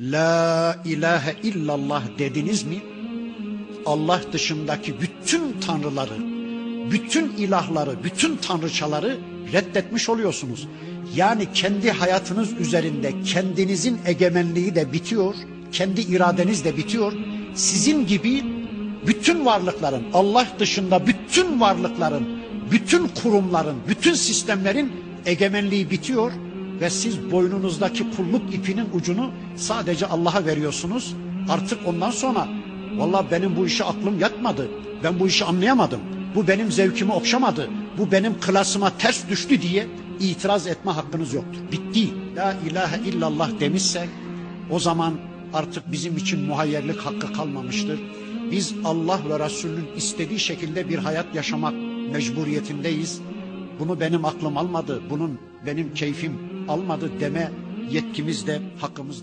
La ilahe illallah dediniz mi? Allah dışındaki bütün tanrıları, bütün ilahları, bütün tanrıçaları reddetmiş oluyorsunuz. Yani kendi hayatınız üzerinde kendinizin egemenliği de bitiyor, kendi iradeniz de bitiyor. Sizin gibi bütün varlıkların, Allah dışında bütün varlıkların, bütün kurumların, bütün sistemlerin egemenliği bitiyor ve siz boynunuzdaki kulluk ipinin ucunu sadece Allah'a veriyorsunuz. Artık ondan sonra Vallahi benim bu işe aklım yatmadı. Ben bu işi anlayamadım. Bu benim zevkimi okşamadı. Bu benim klasıma ters düştü diye itiraz etme hakkınız yoktur. Bitti. La ilahe illallah demişsek o zaman artık bizim için muhayyerlik hakkı kalmamıştır. Biz Allah ve Resulünün istediği şekilde bir hayat yaşamak mecburiyetindeyiz. Bunu benim aklım almadı, bunun benim keyfim almadı deme yetkimiz de hakkımız